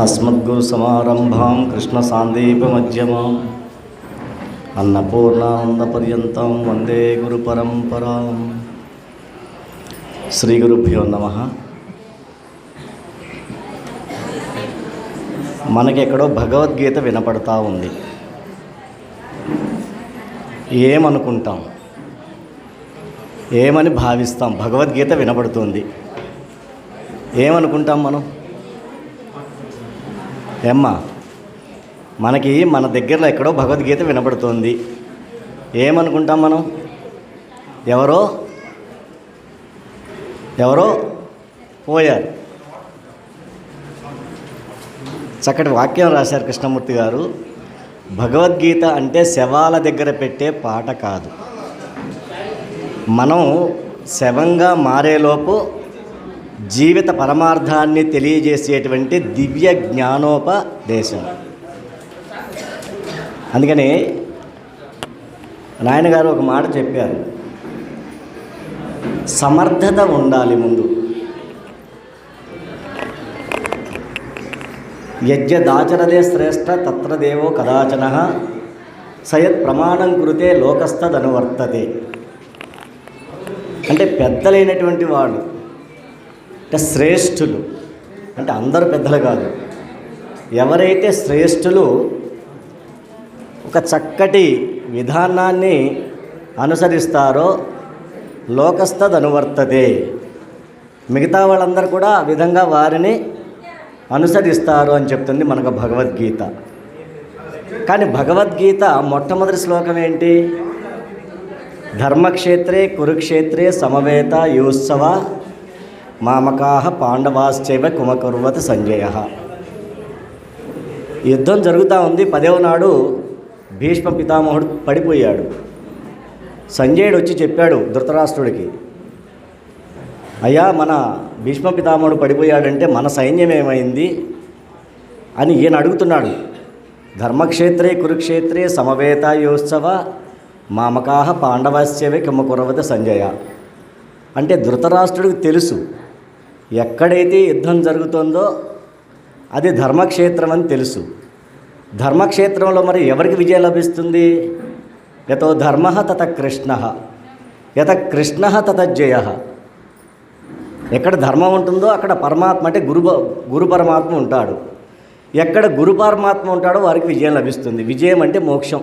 అస్మద్గురుసమారంభాం కృష్ణసాందీపమధ్యమాం అన్నపూర్ణానందపర్యంతం వందే గురుపరంపరాం శ్రీగురుభ్యో నమ మనకెక్కడో భగవద్గీత వినపడతా ఉంది. ఏమనుకుంటాం? ఏమని భావిస్తాం? భగవద్గీత వినపడుతుంది. ఏమనుకుంటాం మనం? ఏమ్మా మనకి మన దగ్గరలో ఎక్కడో భగవద్గీత వినపడుతోంది ఏమనుకుంటాం మనం? ఎవరో? ఎవరో? పోయారు. చక్కటి వాక్యం రాశారు కృష్ణమూర్తి గారు. భగవద్గీత అంటే శవాల దగ్గర పెట్టే పాట కాదు. మనం శవంగా మారేలోపు జీవిత పరమార్థాన్ని తెలియజేసేటువంటి దివ్య జ్ఞానోపదేశం. అందుకని నాయనగారు ఒక మాట చెప్పారు. సమర్థత ఉండాలి ముందు. యజ్ఞదాచరదే శ్రేష్ఠ తత్ర దేవో కదాచన. సయత్ ప్రమాణం కృతే లోకస్థదనువర్తతే. అంటే పెద్దలైనటువంటి వాళ్ళు అంటే శ్రేష్ఠులు. అంటే అందరూ పెద్దలు కాదు. ఎవరైతే శ్రేష్ఠులు ఒక చక్కటి విధానాన్ని అనుసరిస్తారో లోకస్థదనువర్తదే మిగతా వాళ్ళందరూ కూడా ఆ విధంగా వారిని అనుసరిస్తారు అని చెప్తుంది మనకు భగవద్గీత. కానీ భగవద్గీత మొట్టమొదటి శ్లోకం ఏంటి? ధర్మక్షేత్రే కురుక్షేత్రే సమవేత యోత్సవ మామకాహ పాండవాశ్చైవ కుమకుర్వత సంజయ. యుద్ధం జరుగుతూ ఉంది. పదవ నాడు భీష్మ పితామహుడు పడిపోయాడు. సంజయుడు వచ్చి చెప్పాడు ధృతరాష్ట్రుడికి అయ్యా మన భీష్మ పితామహుడు పడిపోయాడంటే మన సైన్యం ఏమైంది? అని ఈయన అడుగుతున్నాడు. ధర్మక్షేత్రే కురుక్షేత్రే సమవేతాయోత్సవ మామకాహ పాండవాస్యవే కిమ్మకురవత సంజయ. అంటే ధృతరాష్ట్రుడికి తెలుసు ఎక్కడైతే యుద్ధం జరుగుతుందో అది ధర్మక్షేత్రం అని తెలుసు. ధర్మక్షేత్రంలో మరి ఎవరికి విజయం లభిస్తుంది? యతో ధర్మ తత కృష్ణ. యత కృష్ణ తత జయ. ఎక్కడ ధర్మం ఉంటుందో అక్కడ పరమాత్మ అంటే గురు గురు పరమాత్మ ఉంటాడు. ఎక్కడ గురు పరమాత్మ ఉంటాడో వారికి విజయం లభిస్తుంది. విజయం అంటే మోక్షం.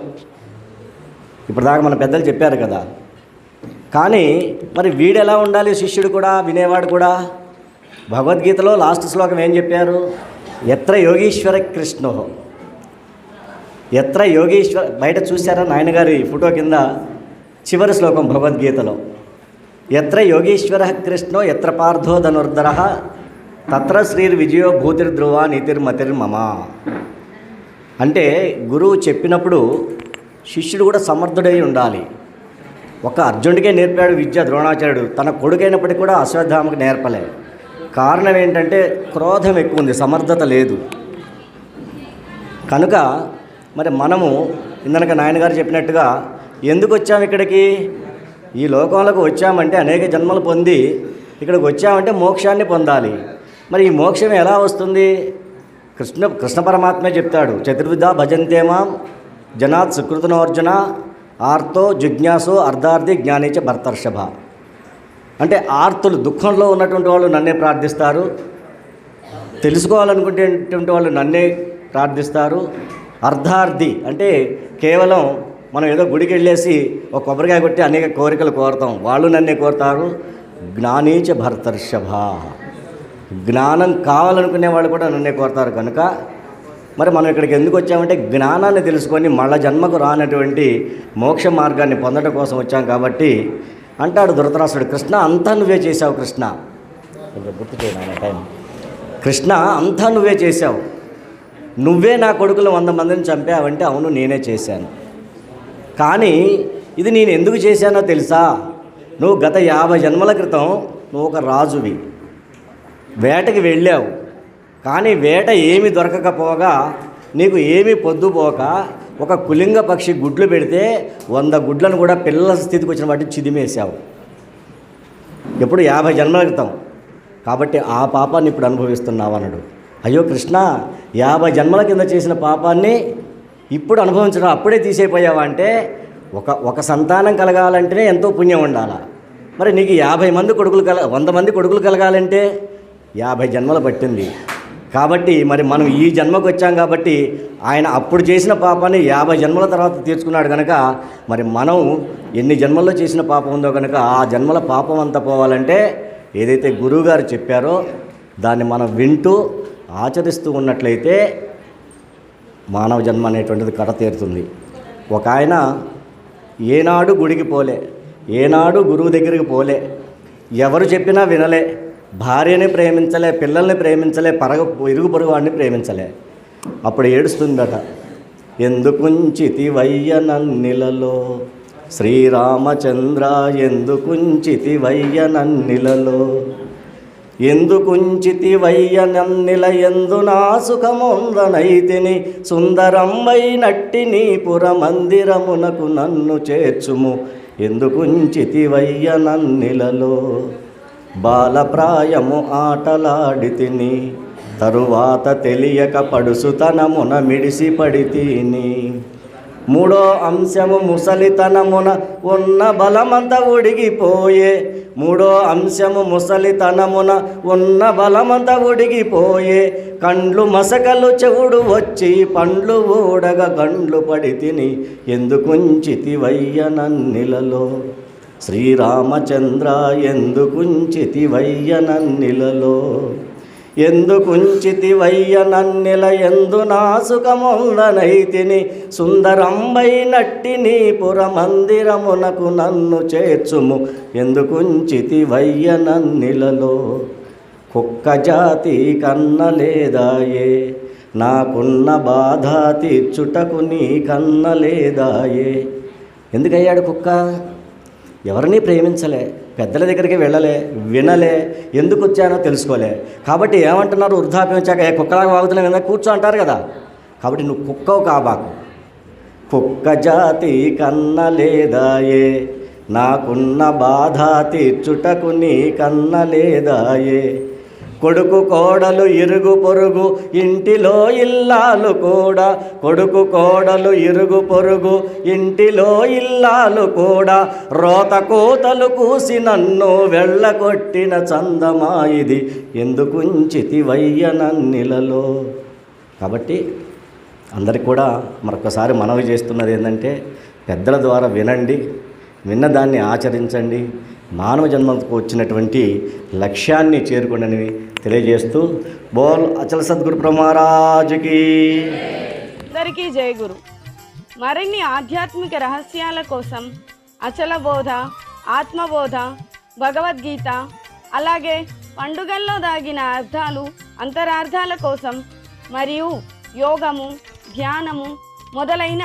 ఇప్పుడు దాకా మన పెద్దలు చెప్పారు కదా. కానీ మరి వీడెలా ఉండాలి? శిష్యుడు కూడా వినేవాడు కూడా? భగవద్గీతలో లాస్ట్ శ్లోకం ఏం చెప్పారు? ఎత్ర యోగీశ్వర కృష్ణో. ఎత్ర యోగీశ్వర బయట చూశారా నాయనగారి ఫోటో కింద? చివరి శ్లోకం భగవద్గీతలో. ఎత్ర యోగీశ్వర కృష్ణో ఎత్ర పార్థో ధనుర్ధర తత్ర శ్రీర్ విజయో భూతిర్ధ్రువ నితిర్మతిర్మమ. అంటే గురువు చెప్పినప్పుడు శిష్యుడు కూడా సమర్థుడై ఉండాలి. ఒక అర్జునుడికే నేర్పాడు విద్య ద్రోణాచార్యుడు. తన కొడుకైనప్పటికీ కూడా అశ్వత్థామకు నేర్పలేదు. కారణం ఏంటంటే క్రోధం ఎక్కువ ఉంది సమర్థత లేదు. కనుక మరి మనము ఇందనక నాయనగారు చెప్పినట్టుగా ఎందుకు వచ్చాము ఇక్కడికి? ఈ లోకంలోకి వచ్చామంటే అనేక జన్మలు పొంది ఇక్కడికి వచ్చామంటే మోక్షాన్ని పొందాలి. మరి ఈ మోక్షం ఎలా వస్తుంది? కృష్ణ కృష్ణ పరమాత్మే చెప్తాడు చతుర్విధ భజంతేమాం జనాత్ సుకృతనోర్జున ఆర్తో జిజ్ఞాసు అర్ధార్థి జ్ఞానిచ భర్తర్షభ. అంటే ఆర్తులు దుఃఖంలో ఉన్నటువంటి వాళ్ళు నన్నే ప్రార్థిస్తారు. తెలుసుకోవాలనుకునేటువంటి వాళ్ళు నన్నే ప్రార్థిస్తారు. అర్ధార్థి అంటే కేవలం మనం ఏదో గుడికి వెళ్ళేసి ఒక కొబ్బరికాయ కొట్టి అనేక కోరికలు కోరుతాం. వాళ్ళు నన్నే కోరుతారు. జ్ఞానీచ భర్తర్షభ. జ్ఞానం కావాలనుకునే వాళ్ళు కూడా నన్నే కోరుతారు కనుక. మరి మనం ఇక్కడికి ఎందుకు వచ్చామంటే జ్ఞానాన్ని తెలుసుకొని మళ్ళా జన్మకు రానటువంటి మోక్ష మార్గాన్ని పొందడం కోసం వచ్చాం కాబట్టి అంటాడు ధృతరాష్ట్రుడు కృష్ణ అంతా నువ్వే చేశావు కృష్ణ. గుర్తు చేయను టైం. కృష్ణ అంతా నువ్వే చేశావు. నువ్వే నా కొడుకులు వంద మందిని చంపావంటే అవును నేనే చేశాను. కానీ ఇది నేను ఎందుకు చేశానో తెలుసా? నువ్వు గత యాభై జన్మల క్రితం నువ్వు ఒక రాజువి. వేటకి వెళ్ళావు. కానీ వేట ఏమి దొరకకపోగా నీకు ఏమీ పొద్దుపోక ఒక కులింగ పక్షి గుడ్లు పెడితే వంద గుడ్లను కూడా పిల్లల స్థితికి వచ్చిన వాటిని చిదిమేశావు. ఎప్పుడు యాభై జన్మల క్రితం. కాబట్టి ఆ పాపాన్ని ఇప్పుడు అనుభవిస్తున్నావు అన్నాడు. అయ్యో కృష్ణ యాభై జన్మల కింద చేసిన పాపాన్ని ఇప్పుడు అనుభవించడం అప్పుడే తీసేపోయావా అంటే ఒక ఒక సంతానం కలగాలంటేనే ఎంతో పుణ్యం ఉండాలా. మరి నీకు యాభై మంది కొడుకులు కల వంద మంది కొడుకులు కలగాలంటే యాభై జన్మలు పట్టింది. కాబట్టి మరి మనం ఈ జన్మకు వచ్చాం కాబట్టి ఆయన అప్పుడు చేసిన పాపాన్ని యాభై జన్మల తర్వాత తీర్చుకున్నాడు కనుక మరి మనం ఎన్ని జన్మల్లో చేసిన పాపం ఉందో కనుక ఆ జన్మల పాపం అంతా పోవాలంటే ఏదైతే గురువుగారు చెప్పారో దాన్ని మనం వింటూ ఆచరిస్తూ ఉన్నట్లయితే మానవ జన్మ అనేటువంటిది కట తీరుతుంది. ఒక ఆయన ఏనాడు గుడికి పోలే ఏనాడు గురువు దగ్గరికి పోలే ఎవరు చెప్పినా వినలే భార్యని ప్రేమించలే పిల్లల్ని ప్రేమించలే పరగ ఇరుగు పొరుగు వాడిని ప్రేమించలే. అప్పుడు ఏడుస్తుందట. ఎందుకుంచితి వయ్య నన్నిలలో? శ్రీరామచంద్ర ఎందుకుంచితి వయ్య నన్నిలలో? ఎందుకుంచితి వయ్య నన్నిల ఎందు నా సుఖముందనైతిని? సుందరంబైనట్టి నీ పురమందిరమునకు నన్ను చేర్చుము. ఎందుకుంచితి వయ్య నన్నిలలో? బాలప్రాయము ఆటలాడితిని తరువాత తెలియక పడుసుతనమున మిడిసి పడితిని మూడో అంశము ముసలితనమున ఉన్న బలమంత ఉడిగిపోయే మూడో అంశము ముసలితనమున ఉన్న బలమంత ఉడిగిపోయే కండ్లు మసకలు చెవుడు వచ్చి పండ్లు ఊడగ గండ్లు పడి తిని ఎందుకుంచితి వయ్య నన్నిలలో శ్రీరామచంద్ర ఎందుకుంచితి వయ్య నన్నిలలో ఎందుకుంచితి వయ్య నన్నెల ఎందు నాసుకముందనైతిని సుందరంబైనట్టి నీ పురమందిరమునకు నన్ను చేర్చుము. ఎందుకుంచితి వయ్య నన్నిలలో కుక్క జాతి కన్న లేదాయే. నాకున్న బాధ తీర్చుటకు నీ కన్న లేదాయే. ఎందుకయ్యాడు కుక్క? ఎవరిని ప్రేమించలే పెద్దల దగ్గరికి వెళ్ళలే వినలే ఎందుకు వచ్చానో తెలుసుకోలే. కాబట్టి ఏమంటున్నారు వృద్ధాప్యం వచ్చాక ఏ కుక్కలాగా వాగుతున్నావు కదా కూర్చో అంటారు కదా. కాబట్టి నువ్వు కుక్కవు కాబాకు. కుక్క జాతి కన్న లేదాయే నాకున్న బాధ తీర్చుటకు నీ కన్న లేదాయే. కొడుకు కోడలు ఇరుగు పొరుగు ఇంటిలో ఇల్లాలు కూడా. కొడుకు కోడలు ఇరుగు పొరుగు ఇంటిలో ఇల్లాలు కూడా. రోత కోతలు కూసి నన్ను వెళ్ళగొట్టిన చందమా ఇది. ఎందుకు నన్నిలలో? కాబట్టి అందరికి కూడా మరొకసారి మనవి చేస్తున్నది ఏంటంటే పెద్దల ద్వారా వినండి. విన్నదాన్ని ఆచరించండి. మానవ జన్మకు వచ్చినటువంటి లక్ష్యాన్ని చేరుకోండి తెలియజేస్తూ బోల్ అచల సద్గురు ప్రమారాజుకి అందరికీ జయ గురు. మరిన్ని ఆధ్యాత్మిక రహస్యాల కోసం అచల బోధ ఆత్మబోధ భగవద్గీత అలాగే పండుగల్లో దాగిన అర్థాలు అంతరార్థాల కోసం మరియు యోగము ధ్యానము మొదలైన